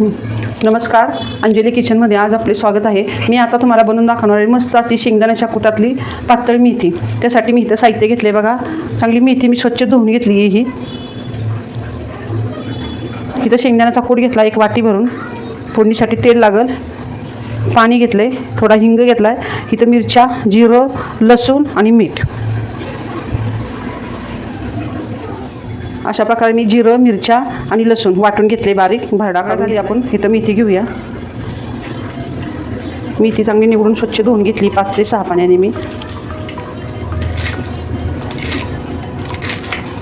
नमस्कार अंजली किचनमध्ये आज आपले स्वागत आहे. मी आता तुम्हाला बनवून दाखवणार आहे मस्त अशी शेंगदाण्याच्या कुटातली पातळ मेथी. त्यासाठी मी इथं साहित्य घेतले बघा. चांगली मेथी मी स्वच्छ धुवून घेतली ही. इथं शेंगदाण्याचा कूट घेतला एक वाटी भरून. फोडणीसाठी तेल लागल. पाणी घेतलं आहे थोडा हिंग घेतला आहे इथं मिरच्या जिरं लसूण आणि मीठ. अशा प्रकारे मी जिरं मिरच्या आणि लसूण वाटून घेतले बारीक. भरडा झाली आपण इथं मेथी घेऊया. मेथी चांगली निवडून स्वच्छ धुवून घेतली पाच ते सहा पाण्याने मी.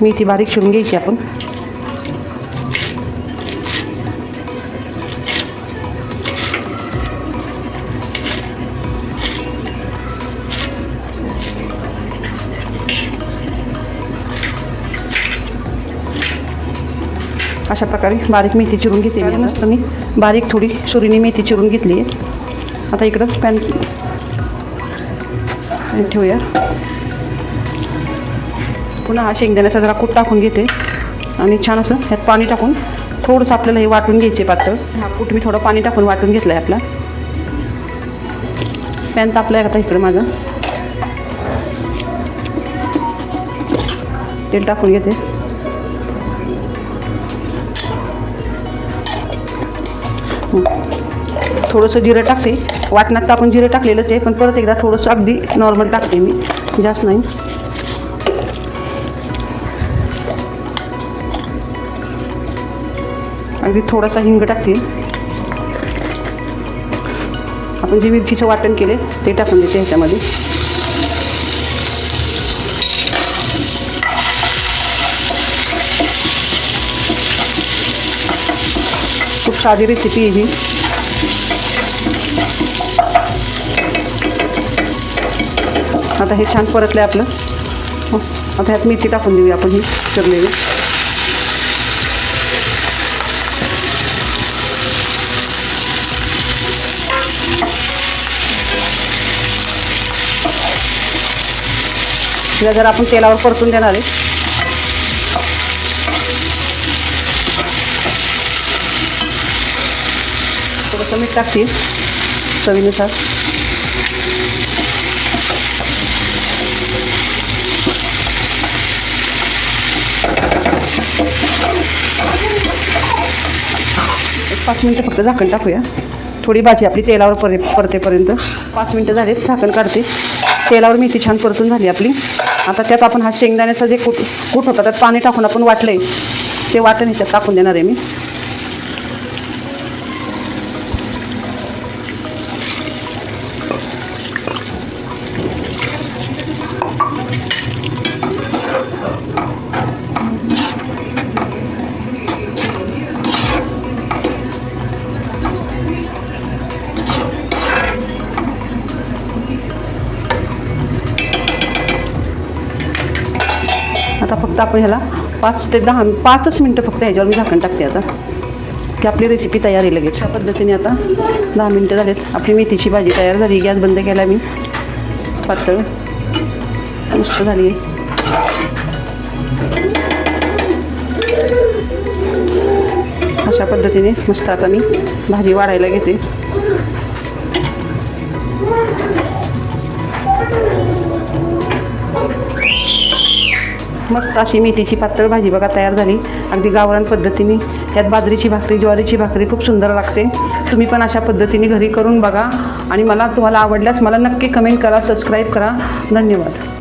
मेथी बारीक चिरून घ्यायची आपण. अशा प्रकारे बारीक मेथी चिरून घेते मी मस्त मी बारीक थोडी सुरीने मेथी चिरून घेतली आहे. आता इकडं पॅन पॅन ठेवूया. पुन्हा हा शेंगदाण्याचा जरा कूट टाकून घेते. आणि छान असं ह्यात पाणी टाकून थोडंसं आपल्याला हे वाटून घ्यायचे पातळ. हा कूट मी थोडं पाणी टाकून वाटून घेतलं आहे आपला. पॅन तापलं आहे आता इकडं माझं. तेल टाकून घेते. थोडंसं जिरं टाकते. वाटणात तर आपण जिरं टाकलेलंच आहे पण परत एकदा थोडंसं अगदी नॉर्मल टाकते मी. जास्त नाही. अगदी थोडासा हिंग टाकते. आपण जे मिरचीचं वाटण केले ते टाकून देते ह्याच्यामध्ये. साधी रेसिपी ही आता हे छान परतलं आहे आपलं हो, आता ह्यात मेथी टाकून देऊया आपण ही चिरलेली. जर आपण तेलावर परतून देणार आहे थोडंसं मीठ टाकते चवीनुसार. पाच मिनटं फक्त झाकण टाकूया. थोडी भाजी आपली तेलावर परे परतेपर्यंत. पाच मिनटं झालेत झाकण काढते. तेलावर मेथी छान परतून झाली आपली. आता त्यात आपण हा शेंगदाण्याचा जे कूट कूट होता त्यात पाणी टाकून आपण वाटलं आहे ते वाटण ह्याच्यात टाकून देणार आहे मी. आता फक्त आपण ह्याला पाच ते दहा पाचच मिनटं फक्त ह्याच्यावर मी झाकण टाकते आता. की आपली रेसिपी तयार आहे लगेच. अशा पद्धतीने आता दहा मिनटं झालेत. आपली मेथीची भाजी तयार झाली. गॅस बंद केला मी. पातळ. मस्त झाली. आहे अशा पद्धतीने मस्त आता मी भाजी वाढायला घेते. मस्त अशी मेथीची पातळ भाजी बघा तयार झाली. अगदी गावरान पद्धतीने. यात बाजरीची भाकरी ज्वारीची भाकरी खूप सुंदर लागते. तुम्ही पण अशा पद्धतीने घरी करून बघा. आणि मला तुम्हाला आवडल्यास मला नक्की कमेंट करा सबस्क्राईब करा. धन्यवाद.